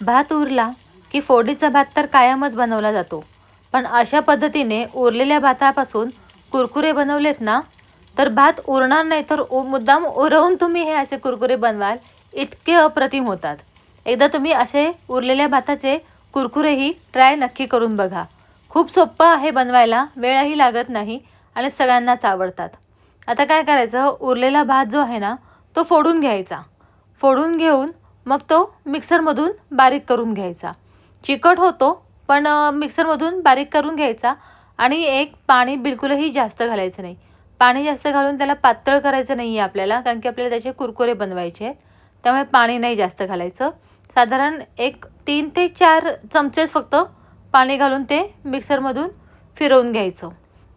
भात उरला की फोडीचा भात तर कायमच बनवला जातो. पण अशा पद्धतीने उरलेल्या भातापासून कुरकुरे बनवलेत ना तर भात उरणार नाही तर उ मुद्दाम उरवून तुम्ही हे असे कुरकुरे बनवाल इतके अप्रतिम होतात. एकदा तुम्ही असे उरलेल्या भाताचे कुरकुरेही ट्राय नक्की करून बघा. खूप सोपं आहे बनवायला वेळही लागत नाही आणि सगळ्यांनाच आवडतात. आता काय करायचं? उरलेला भात जो आहे ना तो फोडून घ्यायचा. फोडून घेऊन मग तो मिक्सरमधून बारीक करून घ्यायचा. चिकट होतो पण मिक्सरमधून बारीक करून घ्यायचा आणि एक पाणी बिलकुलही जास्त घालायचं नाही. पाणी जास्त घालून त्याला पातळ करायचं नाही आहे आपल्याला कारण की आपल्याला त्याचे कुरकुरे बनवायचे आहेत. त्यामुळे पाणी नाही जास्त घालायचं. साधारण एक तीन ते चार चमचेच फक्त पाणी घालून ते मिक्सरमधून फिरवून घ्यायचं.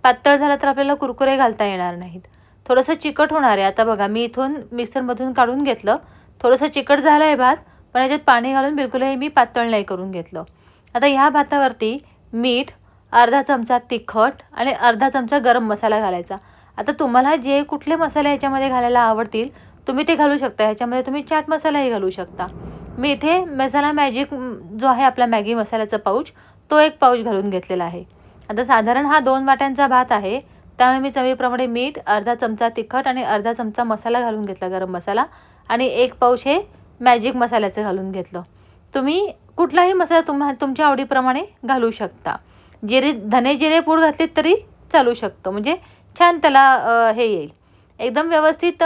पातळ झालं तर आपल्याला कुरकुरे घालता येणार नाहीत. थोडंसं चिकट होणार आहे. आता बघा मी इथून मिक्सरमधून काढून घेतलं. थोडंसं चिकट झालं आहे भात पण याच्यात पाणी घालून बिलकुलही मी पातळ नाही करून घेतलं. आता ह्या भातावरती मीठ अर्धा चमचा तिखट आणि अर्धा चमचा गरम मसाला घालायचा. आता तुम्हाला जे कुठले मसाले ह्याच्यामध्ये घालायला आवडतील तुम्ही ते घालू शकता. ह्याच्यामध्ये तुम्ही चाट मसालाही घालू शकता. मी इथे मसाला मॅजिक जो आहे आपला मॅगी मसाल्याचा पाऊच तो एक पाऊच घालून घेतलेला आहे. आता साधारण हा दोन वाट्यांचा भात आहे. त्यामुळे मी चवीप्रमाणे मीठ अर्धा चमचा तिखट आणि अर्धा चमचा मसाला घालून घेतला गरम मसाला. आणि एक पाऊच हे मॅजिक मसाल्याचं घालून घेतलं. तुम्ही कुठलाही मसाला तुम्हा तुमच्या आवडीप्रमाणे घालू शकता. जिरे धने जिरे पूड घातलीत तरी चालू शकतं. म्हणजे छान त्याला हे येईल. एकदम व्यवस्थित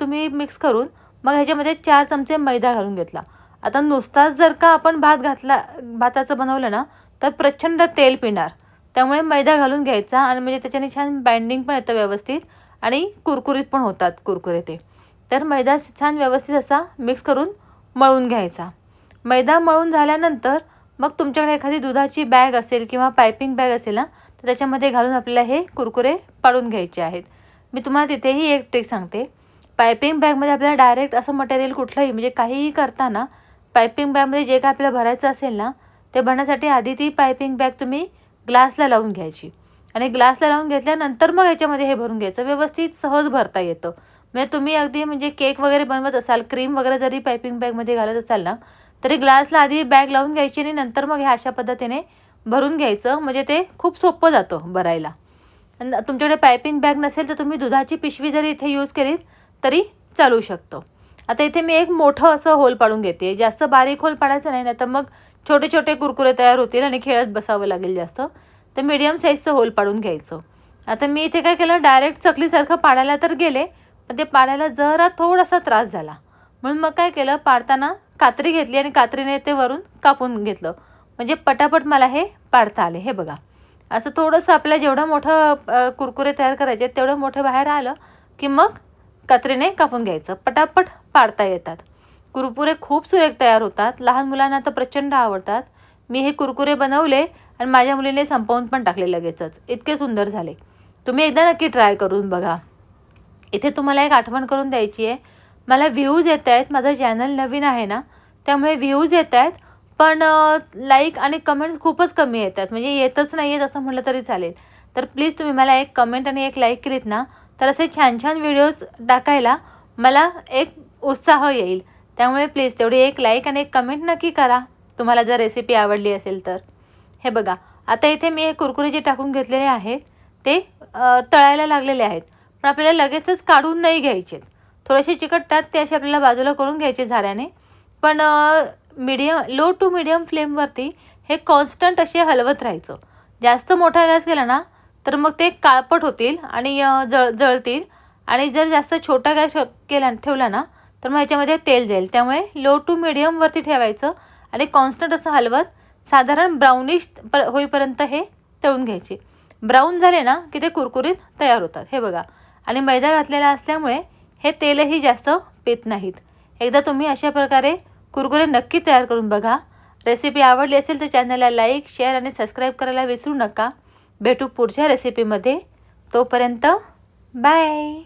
तुम्ही मिक्स करून मग ह्याच्यामध्ये चार चमचे मैदा घालून घेतला. आता नुसताच जर का आपण भात घातला भाताचं बनवलं ना तर प्रचंड तेल पिणार. त्यामुळे मैदा घालून घ्यायचा आणि म्हणजे त्याच्याने छान बाइंडिंग पण येतं व्यवस्थित आणि कुरकुरीत पण होतात कुरकुरे ते. तर मैदा छान व्यवस्थित असा मिक्स करून मळून घ्यायचा. मैदा मळून झाल्यानंतर मग तुमच्याकडे एखादी दुधाची बॅग असेल किंवा पायपिंग बॅग असेल ना तर त्याच्यामध्ये घालून आपल्याला हे कुरकुरे पाडून घ्यायचे आहेत. मी तुम्हाला तिथेही एक ट्रिक सांगते. पायपिंग बॅगमध्ये आपल्याला डायरेक्ट असं मटेरियल कुठलंही म्हणजे काहीही करताना पायपिंग बॅगमध्ये जे काय आपल्याला भरायचं असेल ना ते भरण्यासाठी आधी ती पायपिंग बॅग तुम्ही ग्लासला लावून घ्यायची. आणि ग्लासला लावून घेतल्यानंतर मग ह्याच्यामध्ये हे भरून घ्यायचं. व्यवस्थित सहज भरता येतं. म्हणजे तुम्ही अगदी म्हणजे केक वगैरे बनवत असाल क्रीम वगैरे जरी पायपिंग बॅगमध्ये घालत असाल ना तरी ग्लासला आधी बॅग लावून घ्यायची आणि नंतर मग ह्या अशा पद्धतीने भरून घ्यायचं. म्हणजे ते खूप सोपं जातं भरायला. आणि तुमच्याकडे पायपिंग बॅग नसेल तर तुम्ही दुधाची पिशवी जरी इथे यूज केली तरी चालू शकतो. आता इथे मी एक मोठं असं होल पाडून घेते. जास्त बारीक होल पाडायचं नाही नाही तर मग छोटे छोटे कुरकुरे तयार होतील आणि खेळत बसावं लागेल जास्त. तर मीडियम साईजचं होल पाडून घ्यायचं. आता मी इथे काय केलं डायरेक्ट चकलीसारखं पाडायला तर गेले पण ते पाडायला जरा थोडासा त्रास झाला. म्हणून मग काय केलं पाडताना कात्री घेतली आणि कात्रीने ते वरून कापून घेतलं. म्हणजे पटापट मला हे पाडता आले. हे बघा. असं थोडंसं आपल्याला जेवढं मोठं कुरकुरे तयार करायचे तेवढं मोठं बाहेर आलं की मग कात्रीने कापून घ्यायचं. पटापट पाडता येतात. कुरकुरे खूप सुरेख तयार होतात. लहान मुलांना तर प्रचंड आवडतात. मी हे कुरकुरे बनवले आणि माझ्या मुलीने संपवून पण टाकले लगेचच. इतके सुंदर झाले. तुम्ही एकदा नक्की ट्राय करून बघा. इथे तुम्हाला एक आठवण करून द्यायची आहे. मला व्ह्यूज येत आहेत. माझं चॅनल नवीन आहे ना त्यामुळे व्ह्यूज येत आहेत. पण लाईक आणि कमेंट्स खूपच कमी येत आहेत. म्हणजे येतच नाही आहेत असं म्हटलं तरी चालेल. तर प्लीज तुम्ही मला एक कमेंट आणि एक लाईक करीत ना. तर असे छान छान व्हिडिओज टाकायला मला एक उत्साह येईल. त्यामुळे प्लीज तेवढी एक लाईक आणि एक कमेंट नक्की करा. तुम्हाला जर रेसिपी आवडली असेल तर. हे बघा आता इथे मी हे कुरकुरे जे टाकून घेतलेले आहेत. ते तळायला लागलेले आहेत. पण आपल्याला लगेचच काढून नाही घ्यायचे थोडेसे चिकटतात ते असे आपल्याला बाजूला करून घ्यायचे झाऱ्याने पण मीडियम लो टू मिडियम फ्लेमवरती हे कॉन्स्टंट असे हलवत राहायचं. जास्त मोठा गॅस केला ना तर मग ते काळपट होतील आणि जळ जळतील. आणि जर जास्त छोटा गॅस केला ठेवला ना तर मग ह्याच्यामध्ये तेल जाईल. त्यामुळे लो टू मिडियमवरती ठेवायचं आणि कॉन्स्टंट असं हलवत साधारण ब्राउनिश प होईपर्यंत हे तळून घ्यायचे. ब्राऊन झाले ना की ते कुरकुरीत तयार होतात. हे बघा आणि मैदा घातलेला असल्यामुळे हे तेलही जास्त पित नाहीत. एकदा तुम्ही अशा प्रकारे कुरकुरे नक्की तयार करून बघा. रेसिपी आवडली असेल तर चॅनलला लाईक शेअर आणि सबस्क्राईब करायला विसरू नका. भेटू पुढच्या रेसिपीमध्ये. तोपर्यंत बाय!